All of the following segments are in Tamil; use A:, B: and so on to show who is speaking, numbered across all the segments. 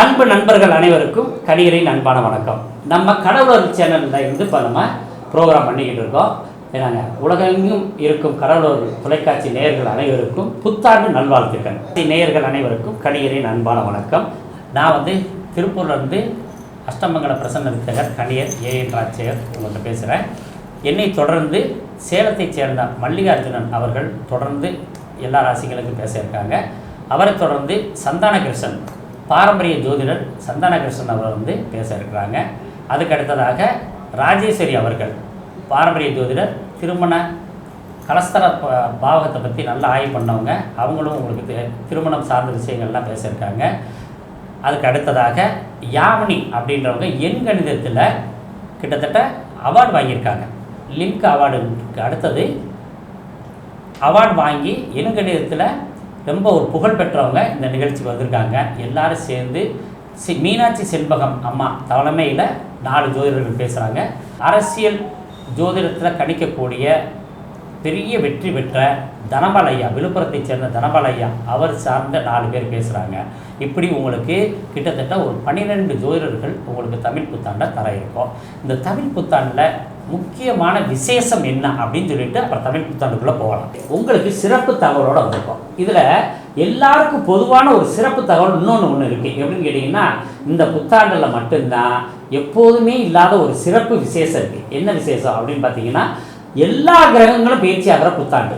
A: அன்பு நண்பர்கள் அனைவருக்கும் கணிகரின் அன்பான வணக்கம். நம்ம கடவுளர் சேனலில் இருந்து இப்போ நம்ம ப்ரோக்ராம் பண்ணிக்கிட்டு இருக்கோம். ஏன்னாங்க உலகெங்கும் இருக்கும் கடவுளர் தொலைக்காட்சி நேயர்கள் அனைவருக்கும் புத்தாண்டு நல்வாழ்த்துக்கள். நேயர்கள் அனைவருக்கும் கணிகரின் அன்பான வணக்கம். நான் வந்து திருப்பூர்லேருந்து அஷ்டமங்கல பிரசன்ன வித்தகர் கணியர் ஏஎன் ராஜ்சேகர் உங்கள்கிட்ட பேசுகிறேன் என்னை தொடர்ந்து சேலத்தைச் சேர்ந்த மல்லிகார்ஜுனன் அவர்கள் தொடர்ந்து எல்லா ராசிகளுக்கும் பேசியிருக்காங்க. அவரை தொடர்ந்து சந்தான கிருஷ்ணன் பாரம்பரிய ஜோதிடர் சந்தானகிருஷ்ணன் அவர் வந்து பேச இருக்கிறாங்க. அதுக்கு அடுத்ததாக ராஜேஸ்வரி அவர்கள் பாரம்பரிய ஜோதிடர் திருமண கலஸ்தர ப- பாவகத்தை பற்றி நல்லா ஆய்வு பண்ணவங்க. அவங்களும் உங்களுக்கு திருமணம் சார்ந்த விஷயங்கள்லாம் பேசியிருக்காங்க. அதுக்கு அடுத்ததாக யாமினி அப்படின்றவங்க எண் கணிதத்தில் கிட்டத்தட்ட அவார்டு வாங்கியிருக்காங்க. லிங்க் அவார்டுக்கு அடுத்தது அவார்டு வாங்கி எண் கணிதத்தில் ரொம்ப ஒரு புகழ் பெற்றவங்க இந்த நிகழ்ச்சிக்கு வந்திருக்காங்க. எல்லாரும் சேர்ந்து சி மீனாட்சி செண்பகம் அம்மா தலைமையில் நாலு ஜோதிடர்கள் பேசுகிறாங்க அரசியல் ஜோதிடத்தில் கணிக்கக்கூடிய பெரிய வெற்றி பெற்ற தனபாலையா விழுப்புரத்தைச் சேர்ந்த தனபாலையா அவர் சார்ந்த நாலு பேர் பேசுகிறாங்க இப்படி உங்களுக்கு கிட்டத்தட்ட ஒரு பன்னிரெண்டு ஜோதிடர்கள் உங்களுக்கு தமிழ் புத்தாண்டை தர இருக்கும். இந்த தமிழ் புத்தாண்டில் முக்கியமான விசேஷம் என்ன அப்படின்னு சொல்லிட்டு அப்புறம் தமிழ் புத்தாண்டுக்குள்ளே போகலாம். உங்களுக்கு சிறப்பு தகவலோட வந்திருக்கோம். இதில் எல்லாருக்கும் பொதுவான ஒரு சிறப்பு தகவல் இன்னொன்று ஒன்று இருக்குது எப்படின்னு கேட்டிங்கன்னா இந்த புத்தாண்டில் மட்டும்தான் எப்போதுமே இல்லாத ஒரு சிறப்பு விசேஷம் இருக்குது என்ன விசேஷம் அப்படின்னு பார்த்தீங்கன்னா எல்லா கிரகங்களும் பேச்சியாகிற ஆகிற புத்தாண்டு.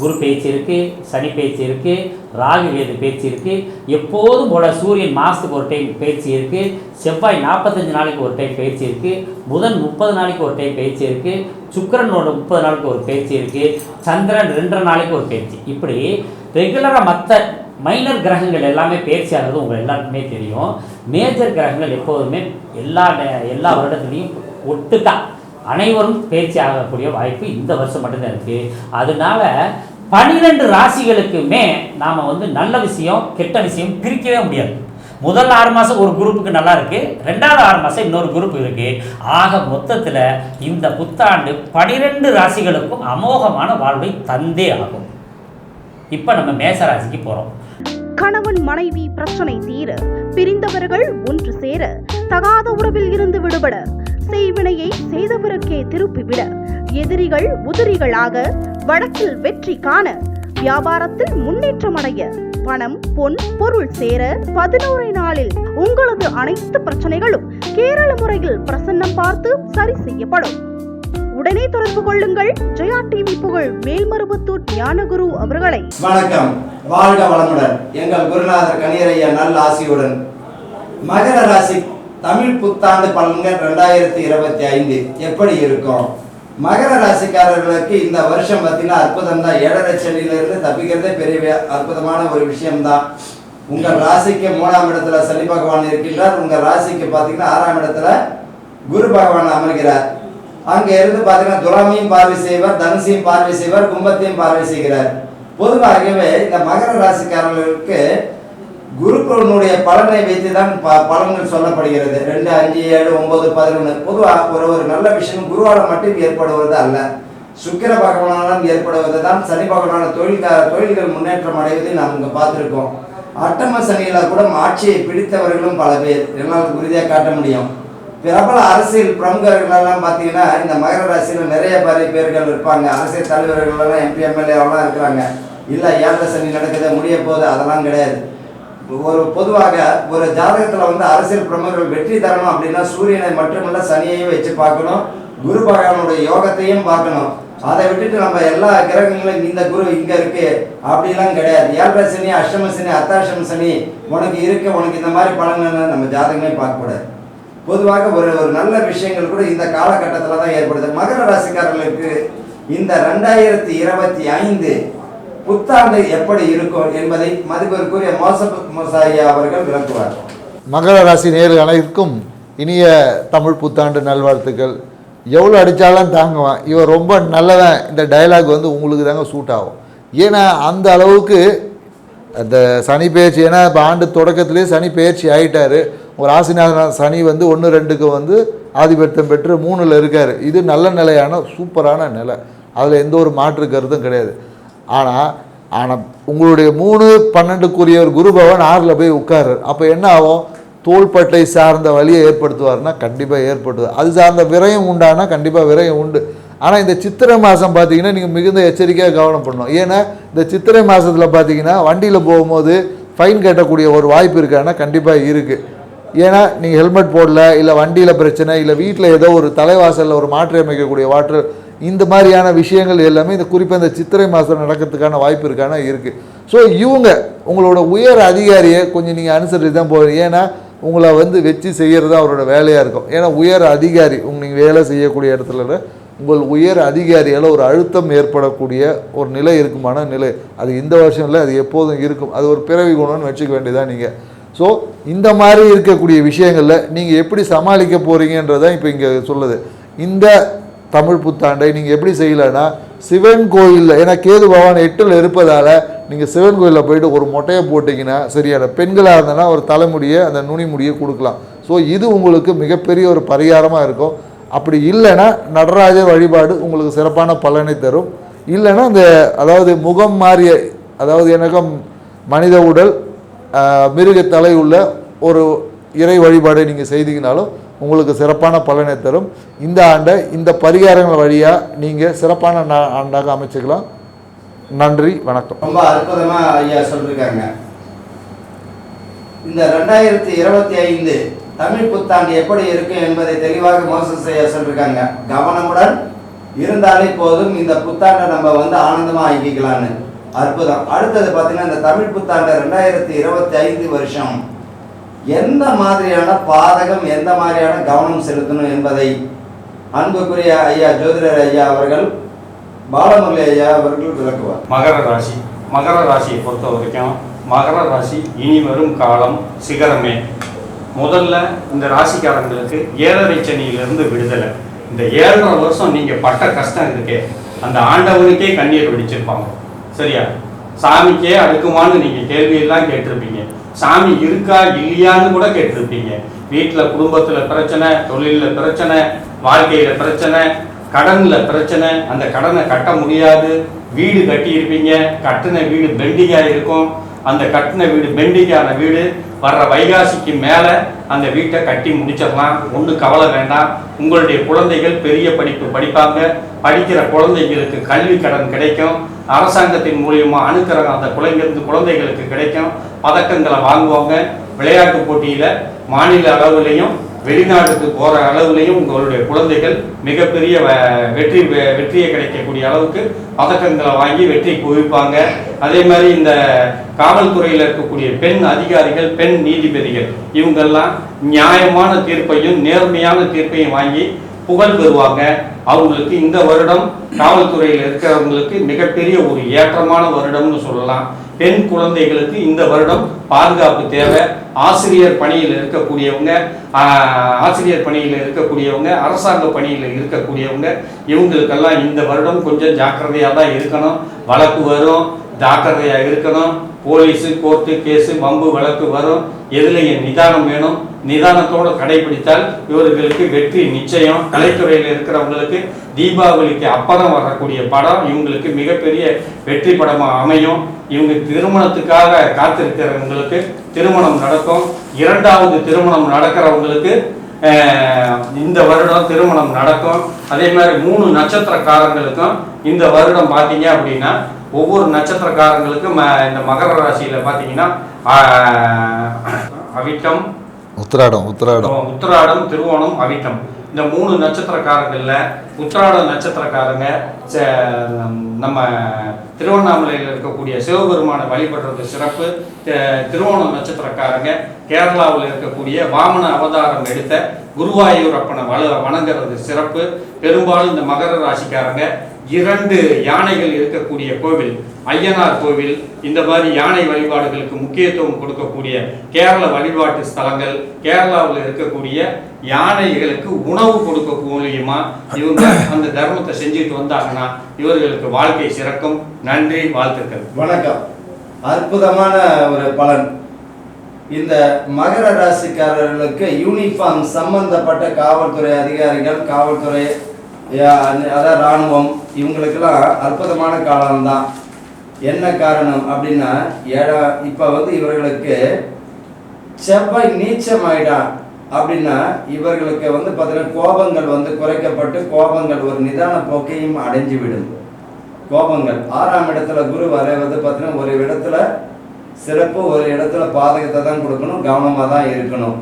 A: குரு பேச்சு இருக்குது சனி பேச்சு இருக்குது ராகு வேது பேச்சு இருக்குது எப்போதும் போல சூரியன் மாதத்துக்கு ஒரு டைம் பேச்சு இருக்குது செவ்வாய் நாற்பத்தஞ்சு நாளைக்கு ஒரு டைம் பேச்சு இருக்குது புதன் முப்பது நாளைக்கு ஒரு டைம் பேச்சு இருக்குது சுக்கரனோட முப்பது நாளைக்கு ஒரு பேச்சு இருக்குது சந்திரன் ரெண்டரை நாளைக்கு ஒரு பேச்சு. இப்படி ரெகுலராக மற்ற மைனர் கிரகங்கள் எல்லாமே பேச்சு உங்கள் எல்லாருக்குமே தெரியும். மேஜர் கிரகங்கள் எப்போதுமே எல்லா எல்லா வருடத்துலேயும் ஒட்டுக்கா அனைவரும் பேச்சு ஆகக்கூடிய வாய்ப்பு இந்த வருஷம் மட்டும்தான் இருக்குது அதனால பனிரெண்டு ராசிகளுக்குமே நாம் வந்து நல்ல விஷயம் கெட்ட விஷயம் பிரிக்கவே முடியாது. முதல் ஆறு மாதம் ஒரு குரூப்புக்கு நல்லா இருக்கு. ரெண்டாவது ஆறு மாதம் இன்னொரு குரூப் இருக்கு. ஆக மொத்தத்தில் இந்த புத்தாண்டு பனிரெண்டு ராசிகளுக்கும் அமோகமான வாழ்வை தந்தே ஆகும். இப்போ நம்ம மேச ராசிக்கு போகிறோம்
B: கணவன் மனைவி பிரச்சனை தீர பிரிந்தவர்கள் ஒன்று சேர தகாத உறவில் இருந்து விடுபட செய்வினையை செய்தவருக்கே திருப்பிவிட. எதிரிகள் உதிரிகளாக வழக்கில் வெற்றி காண வியாபாரத்தில் முன்னேற்றம் அடைய பணம் பொன் பொருள் சேர பதினோரு நாளில் உங்களது அனைத்து பிரச்சனைகளும் கேரள முறையில் பிரசன்னம் பார்த்து சரி செய்யப்படும். உடனே தொடர்பு கொள்ளுங்கள். ஜெயா டிவி புகழ் மேல்மருவத்தூர் ஞானகுரு அவர்களை.
C: வணக்கம். வாழ்க வளமுடன். எங்கள் குருநாதர் கணியரையா நல்ல ஆசியுடன். மகர ராசி தமிழ் புத்தாண்டு பலன்கள் ரெண்டாயிரத்தி இருபத்தி ஐந்து எப்படி இருக்கும்? மகர ராசிக்காரர்களுக்கு இந்த வருஷம் பார்த்தீங்கன்னா அற்புதம் தான். ஏழரை சனியிலிருந்து தப்பிக்கிறதே பெரிய அற்புதமான ஒரு விஷயம்தான். உங்கள் ராசிக்கு மூணாம் இடத்துல சனி பகவான் இருக்கின்றார். உங்கள் ராசிக்கு பார்த்தீங்கன்னா ஆறாம் இடத்துல குரு பகவான் அமர்கிறார். அங்கே இருந்து பார்த்தீங்கன்னா துலாமையும் பார்வை செய்வார் தனுசையும் பார்வை செய்வார் கும்பத்தையும் பார்வை செய்கிறார். பொதுவாகவே இந்த மகர ராசிக்காரர்களுக்கு குருக்களுடைய பலனை வைத்து தான் ப- பலன்கள் சொல்லப்படுகிறது. ரெண்டு அஞ்சு ஏழு ஒன்பது பதினொன்று பொதுவாக ஒரு ஒரு நல்ல விஷயம் குருவால் மட்டும் ஏற்படுவது அல்ல. சுக்கிர பகவானாலும் ஏற்படுவது தான். சனி பகவான தொழில்கார தொழில்கள் முன்னேற்றம் அடைவதை நாம் இங்கே பார்த்துருக்கோம். அட்டம சனியில் கூட ஆட்சியை பிடித்தவர்களும் பல பேர். என்னால் உறுதியாக காட்ட முடியும். பிரபல அரசியல் பிரமுகர்களெல்லாம் பார்த்தீங்கன்னா இந்த மகர ராசியில் நிறைய பாரிய பேர்கள் இருப்பாங்க. அரசியல் தலைவர்களெல்லாம் எம்பி எம்எல்ஏ இருக்கிறாங்க. இல்லை ஏழரை சனி நடக்குது முடிய போகுது அதெல்லாம் கிடையாது. ஒரு பொதுவாக ஒரு ஜாதகத்தில் வந்து அரசியல் பிரமுகர்கள் வெற்றி தரணும் அப்படின்னா சூரியனை மட்டுமல்ல சனியையும் வச்சு பார்க்கணும். குரு பகவானுடைய யோகத்தையும் பார்க்கணும். அதை விட்டுட்டு நம்ம எல்லா கிரகங்களும் இந்த குரு இங்க இருக்கு அப்படிலாம் கிடையாது. ஏழரை சனி அஷ்டம சனி அத்தாஷ்டம சனி உனக்கு இருக்கு உனக்கு இந்த மாதிரி பலன்கள் நம்ம ஜாதகமே பார்க்கக்கூடாது பொதுவாக ஒரு ஒரு நல்ல விஷயங்கள் கூட இந்த காலகட்டத்தில் தான் ஏற்படுது. மகர ராசிக்காரர்களுக்கு இந்த ரெண்டாயிரத்தி இருபத்தி ஐந்து புத்தாண்டு எப்படி இருக்கும் என்பதை மதிப்பிற்குரிய மோசப் மோசாயா அவர்கள் விளக்குவார்.
D: மகர ராசி நேர்கள் அனைவருக்கும் இனிய தமிழ் புத்தாண்டு நல்வாழ்த்துக்கள். எவ்வளோ அடித்தாலும் தாங்குவான். இவன் ரொம்ப நல்லவன். இந்த டயலாக் வந்து உங்களுக்கு தாங்க சூட் ஆகும். ஏன்னா அந்த அளவுக்கு அந்த சனி பயிற்சி ஏன்னா இப்போ ஆண்டு தொடக்கத்திலே சனி பயிற்சி ஆகிட்டாரு ஒரு ஆசிநாதன் சனி வந்து ஒன்று ரெண்டுக்கு வந்து ஆதிபத்தியம் பெற்று மூணில் இருக்கார். இது நல்ல நிலையான சூப்பரான நிலை. அதில் எந்த ஒரு மாற்று கருத்தும் கிடையாது. ஆனால் ஆனால் உங்களுடைய மூணு பன்னெண்டுக்குரியவர் குரு பவன் ஆறில் போய் உட்காரு அப்போ என்ன ஆகும்? தோள்பட்டை சார்ந்த வழியை ஏற்படுத்துவார்னா கண்டிப்பாக ஏற்படுது. அது சார்ந்த விரயம் உண்டானா கண்டிப்பாக விரயம் உண்டு. ஆனால் இந்த சித்திரை மாதம் பார்த்தீங்கன்னா நீங்கள் மிகுந்த எச்சரிக்கையாக கவனம் பண்ணணும். ஏன்னா இந்த சித்திரை மாதத்தில் பார்த்தீங்கன்னா வண்டியில் போகும்போது ஃபைன் கட்டக்கூடிய ஒரு வாய்ப்பு இருக்கான்னா கண்டிப்பாக இருக்குது ஏன்னா நீங்கள் ஹெல்மெட் போடல இல்லை வண்டியில் பிரச்சனை இல்லை வீட்டில் ஏதோ ஒரு தலைவாசலில் ஒரு மாற்றி அமைக்கக்கூடிய வாட்டர் இந்த மாதிரியான விஷயங்கள் எல்லாமே இந்த குறிப்பாக இந்த சித்திரை மாதம் நடக்கிறதுக்கான வாய்ப்பு இருக்கான? இருக்குது ஸோ இவங்க உங்களோட உயர் அதிகாரியை கொஞ்சம் நீங்கள் அனுசரித்து தான் போகிறீங்க ஏன்னா உங்களை வந்து வச்சு செய்கிறது தான் அவரோட வேலையாக இருக்கும். ஏன்னா உயர் அதிகாரி உங்க நீங்கள் வேலை செய்யக்கூடிய இடத்துல உங்கள் உயர் அதிகாரியால் ஒரு அழுத்தம் ஏற்படக்கூடிய ஒரு நிலை இருக்குமான நிலை. அது இந்த வருஷம் இல்லை அது எப்போதும் இருக்கும். அது ஒரு பிறவி குணம்னு வச்சுக்க வேண்டியதான் நீங்கள் ஸோ இந்த மாதிரி இருக்கக்கூடிய விஷயங்களில் நீங்கள் எப்படி சமாளிக்க போகிறீங்கன்றதான் இப்போ இங்கே சொல்லுது. இந்த தமிழ் புத்தாண்டை நீங்கள் எப்படி செய்யலைன்னா சிவன் கோயிலில் ஏன்னா கேது பகவான் எட்டில் இருப்பதால் நீங்கள் சிவன் கோயிலில் போயிட்டு ஒரு மொட்டையை போட்டிங்கன்னா சரியான பெண்களாக இருந்தனா ஒரு தலைமுடியை அந்த நுனி முடியை கொடுக்கலாம். ஸோ இது உங்களுக்கு மிகப்பெரிய ஒரு பரிகாரமாக இருக்கும். அப்படி இல்லைன்னா நடராஜர் வழிபாடு உங்களுக்கு சிறப்பான பலனை தரும். இல்லைன்னா இந்த அதாவது முகம் மாறிய அதாவது எனக்கு மனித உடல் மிருக தலை உள்ள ஒரு இறை வழிபாடை நீங்கள் செய்தீங்கனாலும் உங்களுக்கு சிறப்பான பலனை தரும். இந்த ஆண்டை இந்த பரிகாரங்கள் வழியாக நீங்கள் சிறப்பான நா- ஆண்டாக அமைச்சுக்கலாம். நன்றி வணக்கம்.
C: ரொம்ப அற்புதமாக ஐயா சொல்லியிருக்காங்க இந்த ரெண்டாயிரத்தி இருபத்தி ஐந்து தமிழ் புத்தாண்டு எப்படி இருக்கும் என்பதை தெளிவாக மோசம் செய்ய சொல்லியிருக்காங்க கவனமுடன் இருந்தாலே போதும் இந்த புத்தாண்டை நம்ம வந்து ஆனந்தமாக ஆக்கிக்கலாம்னு. அற்புதம். அடுத்தது பார்த்தீங்கன்னா இந்த தமிழ் புத்தாண்டு ரெண்டாயிரத்தி இருபத்தி ஐந்து வருஷம். எந்த மாதிரியான பாதகம் எந்த மாதிரியான கவனம் செலுத்தணும் என்பதை அன்புக்குரிய ஐயா ஜோதிடர் ஐயா அவர்கள் பாலமுரளி ஐயா அவர்கள் விளக்குவார்.
E: மகர ராசி மகர ராசியை பொறுத்த வரைக்கும் மகர ராசி இனி வரும் காலம் சிகரமே. முதல்ல இந்த ராசிக்காரங்களுக்கு ஏழரை சனியிலிருந்து விடுதலை. இந்த ஏழரை வருஷம் நீங்கள் பட்ட கஷ்டம் இருக்கே. அந்த ஆண்டவனுக்கே கண்ணீர் வெடிச்சிருப்பாங்க. சரியா? சாமிக்கே அடுக்குமான்னு நீங்க கேள்வியெல்லாம் கேட்டிருப்பீங்க. சாமி இருக்கா இல்லையான்னு கூட கேட்டிருப்பீங்க. வீட்டுல குடும்பத்துல பிரச்சனை தொழிலில் பிரச்சனை வாழ்க்கையில பிரச்சனை கடன்ல பிரச்சனை அந்த கடனை கட்ட முடியாது. வீடு கட்டியிருப்பீங்க கட்டின வீடு பெண்டிங்காக இருக்கும். அந்த கட்டின வீடு பெண்டிங்கான வீடு வர்ற வைகாசிக்கு மேலே அந்த வீட்டை கட்டி முடிச்சிடலாம். ஒன்றும் கவலை வேண்டாம். உங்களுடைய குழந்தைகள் பெரிய படிப்பு படிப்பாங்க. படிக்கிற குழந்தைங்களுக்கு கல்வி கடன் கிடைக்கும். அரசாங்கத்தின் மூலியமா அணுக்கரகம் அந்த குழந்தைங்க குழந்தைகளுக்கு கிடைக்கும் பதக்கங்களை வாங்குவாங்க. விளையாட்டு போட்டியில மாநில அளவுலையும் வெளிநாட்டுக்கு போற அளவுலையும் உங்களுடைய குழந்தைகள் மிகப்பெரிய வ- வெற்றி வெ- வெற்றியை கிடைக்கக்கூடிய அளவுக்கு பதக்கங்களை வாங்கி வெற்றி குவிப்பாங்க. அதே மாதிரி இந்த காவல்துறையில் இருக்கக்கூடிய பெண் அதிகாரிகள் பெண் நீதிபதிகள் இவங்கெல்லாம் நியாயமான தீர்ப்பையும் நேர்மையான தீர்ப்பையும் வாங்கி புகழ் பெறுவாங்க. அவங்களுக்கு இந்த வருடம் காவல்துறையில் இருக்கிறவங்களுக்கு மிகப்பெரிய ஒரு ஏற்றமான வருடம்னு சொல்லலாம். பெண் குழந்தைகளுக்கு இந்த வருடம் பாதுகாப்பு தேவை. ஆசிரியர் பணியில் இருக்கக்கூடியவங்க ஆசிரியர் பணியில் இருக்கக்கூடியவங்க அரசாங்க பணியில் இருக்கக்கூடியவங்க இவங்களுக்கெல்லாம் இந்த வருடம் கொஞ்சம் ஜாக்கிரதையாக தான் இருக்கணும். வழக்கு வரும் ஜாக்கிரதையாக இருக்கணும். போலீஸு கோர்ட்டு கேஸு வம்பு வழக்கு வரும். எதுலையும் நிதானம் வேணும். நிதானத்தோடு கடைபிடித்தால் இவர்களுக்கு வெற்றி நிச்சயம். கலைத்துறையில் இருக்கிறவங்களுக்கு தீபாவளிக்கு அப்புறம் வரக்கூடிய படம் இவங்களுக்கு மிகப்பெரிய வெற்றி படமாக அமையும். இவங்க திருமணத்துக்காக காத்திருக்கிறவங்களுக்கு திருமணம் நடக்கும். இரண்டாவது திருமணம் நடக்கிறவங்களுக்கு இந்த வருடம் திருமணம் நடக்கும். அதே மாதிரி மூணு நட்சத்திரக்காரங்களுக்கும் இந்த வருடம் பார்த்தீங்க அப்படின்னா ஒவ்வொரு நட்சத்திரக்காரங்களுக்கும் ம- இந்த மகர ராசியில் பார்த்தீங்கன்னா அவிட்டம்
D: உத்திராடம் உத்திராடம்.
E: உத்திராடம் திருவோணம் அவிட்டம். இந்த மூணு நட்சத்திரக்காரங்கள்ல உத்திராட நட்சத்திரக்காரங்க ச- நம்ம திருவண்ணாமலையில் இருக்கக்கூடிய சிவபெருமானை வழிபடுறது சிறப்பு. திருவோணம் நட்சத்திரக்காரங்க கேரளாவில் இருக்கக்கூடிய வாமன அவதாரம் எடுத்த குருவாயூரப்பனை வள வணங்குறது சிறப்பு. பெரும்பாலும் இந்த மகர ராசிக்காரங்க இரண்டு யானைகள் இருக்கக்கூடிய கோவில் ஐயனார் கோவில் இந்த மாதிரி யானை வழிபாடுகளுக்கு முக்கியத்துவம் கொடுக்கக்கூடிய கேரள வழிபாட்டு ஸ்தலங்கள் கேரளாவில் இருக்கக்கூடிய யானைகளுக்கு உணவு கொடுக்க மூலியமா இவங்க அந்த தர்மத்தை செஞ்சுட்டு வந்தாங்கன்னா இவர்களுக்கு வாழ்க்கை சிறக்கும். நன்றி வாழ்த்துக்கள்.
C: வணக்கம். அற்புதமான ஒரு பலன். இந்த மகர ராசிக்காரர்களுக்கு யூனிஃபார்ம் சம்பந்தப்பட்ட காவல்துறை அதிகாரிகள் காவல்துறை அதாவது ராணுவம் இவங்களுக்கெல்லாம் அற்புதமான காலம்தான். என்ன காரணம் அப்படின்னா ஏழா இப்போ வந்து இவர்களுக்கு செவ்வாய் நீச்சம் ஆயிடான் அப்படின்னா இவர்களுக்கு வந்து பார்த்தீங்கன்னா கோபங்கள் வந்து குறைக்கப்பட்டு கோபங்கள் ஒரு நிதான போக்கையும் அடைஞ்சு விடும் கோபங்கள். ஆறாம் இடத்துல குரு வரைவது பார்த்தீங்கன்னா ஒரு இடத்துல சிறப்பு ஒரு இடத்துல பாதகத்தை தான் கொடுக்கணும் கவனமாக தான் இருக்கணும்.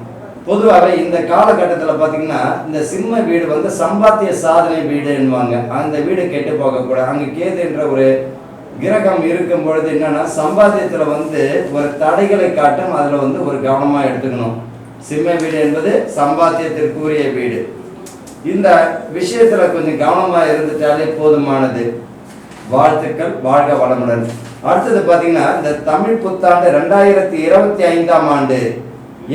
C: பொதுவாகவே இந்த காலகட்டத்தில் பார்த்தீங்கன்னா இந்த சிம்ம வீடு வந்து சம்பாத்திய சாதனை வீடுன்னுவாங்க. அந்த வீடு கெட்டு போகக்கூடாது. அங்கே கேது என்ற ஒரு கிரகம் இருக்கும் பொழுது என்னன்னா சம்பாத்தியத்தில் வந்து ஒரு தடைகளை காட்டும் அதில் வந்து ஒரு கவனமாக எடுத்துக்கணும். சிம்ம வீடு என்பது சம்பாத்தியத்திற்குரிய வீடு. இந்த விஷயத்தில் கொஞ்சம் கவனமாக இருந்துட்டாலே போதுமானது. வாழ்த்துக்கள் வாழ்க வளமுடன். அடுத்தது பார்த்தீங்கன்னா இந்த தமிழ் புத்தாண்டு ரெண்டாயிரத்தி இருபத்தி ஐந்தாம் ஆண்டு.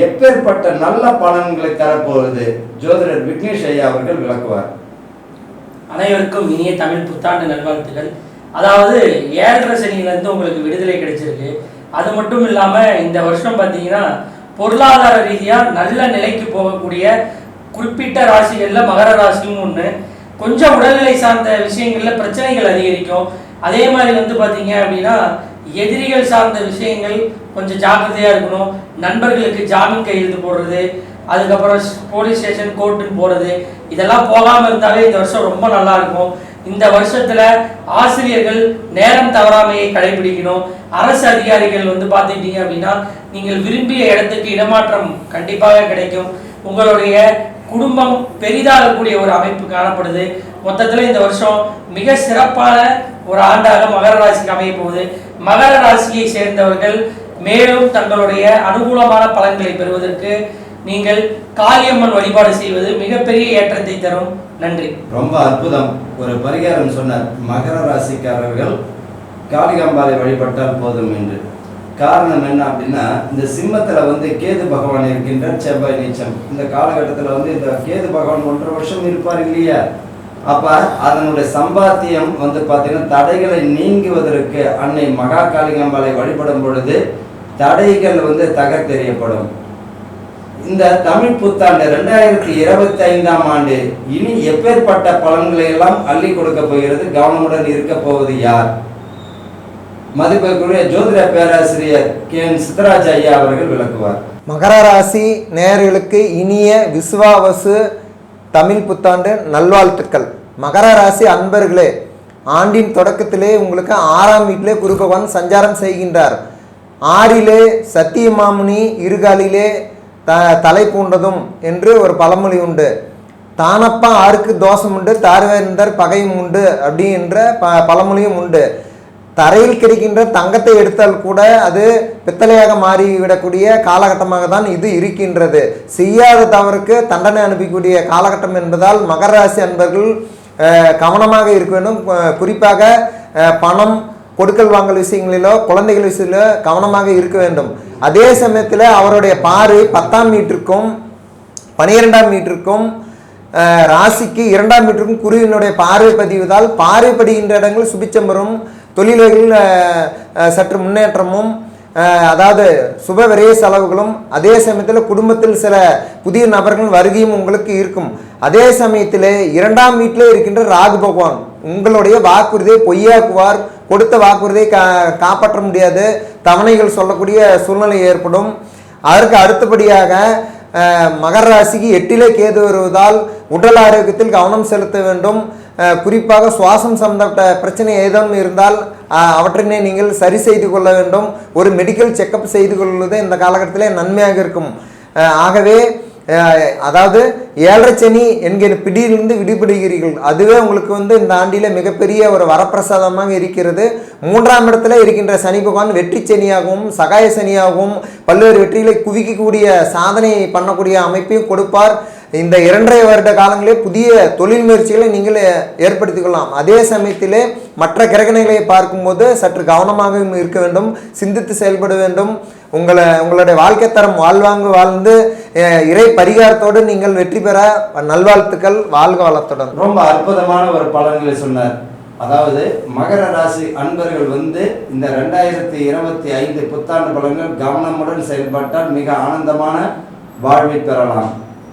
C: எப்பேற்பட்ட நல்ல பலன்களை தரப்போகுது ஜோதிடர் விக்னேஷ் ஐயா அவர்கள் விளக்குவார்.
F: அனைவருக்கும் இனிய தமிழ் புத்தாண்டு நல்வாழ்த்துக்கள். அதாவது ஏழரை சனியிலிருந்து உங்களுக்கு விடுதலை கிடைச்சிருக்கு. அது மட்டும் இல்லாமல் இந்த வருஷம் பார்த்தீங்கன்னா பொருளாதார ரீதியாக நல்ல நிலைக்கு போகக்கூடிய குறிப்பிட்ட ராசிகளில் மகர ராசியும் ஒன்று கொஞ்சம் உடல்நிலை சார்ந்த விஷயங்களில் பிரச்சனைகள் அதிகரிக்கும். அதே மாதிரி வந்து பார்த்தீங்க அப்படின்னா எதிரிகள் சார்ந்த விஷயங்கள் கொஞ்சம் ஜாக்கிரதையாக இருக்கணும். நண்பர்களுக்கு ஜாமீன் கையெழுத்து போடுறது அதுக்கப்புறம் போலீஸ் ஸ்டேஷன் கோர்ட்டுன்னு போகிறது இதெல்லாம் போகாமல் இருந்தாலே இந்த வருஷம் ரொம்ப நல்லா இருக்கும். இந்த வருஷத்துல ஆசிரியர்கள் நேரம் தவறாமையை கடைபிடிக்கணும். அரசு அதிகாரிகள் வந்து பார்த்துக்கிட்டீங்க அப்படின்னா நீங்கள் விரும்பிய இடத்துக்கு இடமாற்றம் கண்டிப்பாக கிடைக்கும். உங்களுடைய குடும்பம் பெரிதாகக்கூடிய ஒரு அமைப்பு காணப்படுது. மொத்தத்தில் இந்த வருஷம் மிக சிறப்பான ஒரு ஆண்டாக மகர ராசிக்கு அமைய போகுது. மகர ராசியை சேர்ந்தவர்கள் மேலும் தங்களுடைய அனுகூலமான பலன்களை பெறுவதற்கு நீங்கள் காளியம்மன் வழிபாடு செய்வது மிகப்பெரிய ஏற்றத்தை தரும். நன்றி.
C: ரொம்ப அற்புதம். ஒரு பரிகாரம் சொன்னார் மகர ராசிக்காரர்கள் காளிகாம்பாலை வழிபட்டால் போதும் என்று. காரணம் என்ன அப்படின்னா இந்த சிம்மத்துல வந்து கேது பகவான் இருக்கின்ற செவ்வாய் நீச்சம். இந்த காலகட்டத்துல வந்து இந்த கேது பகவான் ஒன்றரை வருஷம் இருப்பார் இல்லையா? அப்ப அதனுடைய சம்பாத்தியம் வந்து பார்த்தீங்கன்னா தடைகளை நீங்குவதற்கு அன்னை மகா காளிகம்பாலை வழிபடும் பொழுது தடைகள் வந்து தகர்த்தெறியப்படும். இந்த தமிழ் புத்தாண்டு ரெண்டாயிரத்தி இருபத்தி ஐந்தாம் ஆண்டு இனி எப்பேற்பட்ட பலன்களை எல்லாம் அள்ளி கொடுக்க போகிறது கவனமுடன் இருக்க போவது யார்? மதிப்பிற்குரிய ஜோதிட பேராசிரியர் கே என் சித்தராஜ் ஐயா அவர்கள் விளக்குவார்.
G: மகர ராசி நேர்களுக்கு இனிய விசுவாவசு தமிழ் புத்தாண்டு நல்வாழ்த்துக்கள். மகர ராசி அன்பர்களே ஆண்டின் தொடக்கத்திலே உங்களுக்கு ஆறாம் வீட்டிலே குரு பகவான் சஞ்சாரம் செய்கின்றார். ஆறிலே சத்தியமாமுனி இருகாலிலே த தலை பூண்டதும் என்று ஒரு பழமொழி உண்டு. தானப்பா ஆருக்கு தோஷம் உண்டு தார்வேந்தர் பகையும் உண்டு அப்படி என்ற ப பழமொழியும் உண்டு. தரையில் கிடைக்கின்ற தங்கத்தை எடுத்தால் கூட அது பித்தளையாக மாறிவிடக்கூடிய காலகட்டமாக தான் இது இருக்கின்றது. செய்யாத தவறுக்கு தண்டனை அனுப்பக்கூடிய காலகட்டம் என்பதால் மகர ராசி அன்பர்கள் கவனமாக இருக்க வேண்டும். குறிப்பாக பணம் கொடுக்கல் வாங்கல் விஷயங்களிலோ குழந்தைகள் விஷயத்திலோ கவனமாக இருக்க வேண்டும். அதே சமயத்தில் அவருடைய பாறை பத்தாம் மீட்டருக்கும் பனிரெண்டாம் மீட்டருக்கும் ராசிக்கு இரண்டாம் மீட்டருக்கும் குருவினுடைய பார்வை பதிவதால் பார்வை படுகின்ற இடங்கள் சுபிச்சம்பரும் தொழில்களில் சற்று முன்னேற்றமும் அதாவது சுப விரைய செலவுகளும் அதே சமயத்தில் குடும்பத்தில் சில புதிய நபர்கள் வருகையும் உங்களுக்கு இருக்கும். அதே சமயத்தில் இரண்டாம் வீட்டிலே இருக்கின்ற ராகு பகவான் உங்களுடைய வாக்குறுதியை பொய்யாக்குவார் கொடுத்த வாக்குறுதியை கா காப்பாற்ற முடியாது தவணைகள் சொல்லக்கூடிய சூழ்நிலை ஏற்படும். அதற்கு அடுத்தபடியாக மகர ராசிக்கு எட்டிலே கேது வருவதால் உடல் ஆரோக்கியத்தில் கவனம் செலுத்த வேண்டும். குறிப்பாக சுவாசம் சம்பந்தப்பட்ட பிரச்சனை ஏதேனும் இருந்தால் அவற்றினை நீங்கள் சரி செய்து கொள்ள வேண்டும். ஒரு மெடிக்கல் செக்கப் செய்து கொள்வது இந்த காலகட்டத்திலே நன்மையாக இருக்கும். ஆகவே அதாவது ஏழரை சனி என்கிற பிடியிலிருந்து விடுபடுகிறீர்கள். அதுவே உங்களுக்கு வந்து இந்த ஆண்டில் மிகப்பெரிய ஒரு வரப்பிரசாதமாக இருக்கிறது. மூன்றாம் இடத்துல இருக்கின்ற சனி பகவான் வெற்றி சனியாகவும் சகாய சனியாகவும் பல்வேறு வெற்றிகளை குவிக்கக்கூடிய சாதனை பண்ணக்கூடிய அமைப்பையும் கொடுப்பார். இந்த இரண்டரை வருட காலங்களே புதிய தொழில் முயற்சிகளை நீங்கள் ஏற்படுத்திக் கொள்ளலாம். அதே சமயத்திலே மற்ற கிரகணிகளை பார்க்கும்போது சற்று கவனமாகவும் இருக்க வேண்டும் சிந்தித்து செயல்பட வேண்டும். உங்களை உங்களுடைய வாழ்க்கை தரம் வாழ்வாங்கு வாழ்ந்து இறை பரிகாரத்தோடு நீங்கள் வெற்றி பெற நல்வாழ்த்துக்கள். வாழ்க வளத்துடன்.
C: ரொம்ப அற்புதமான ஒரு பலன்களை சொன்னார். அதாவது மகர ராசி அன்பர்கள் வந்து இந்த ரெண்டாயிரத்தி இருபத்தி ஐந்து புத்தாண்டு பலன்கள் கவனமுடன் செயல்பட்டால் மிக ஆனந்தமான வாழ்வை பெறலாம்.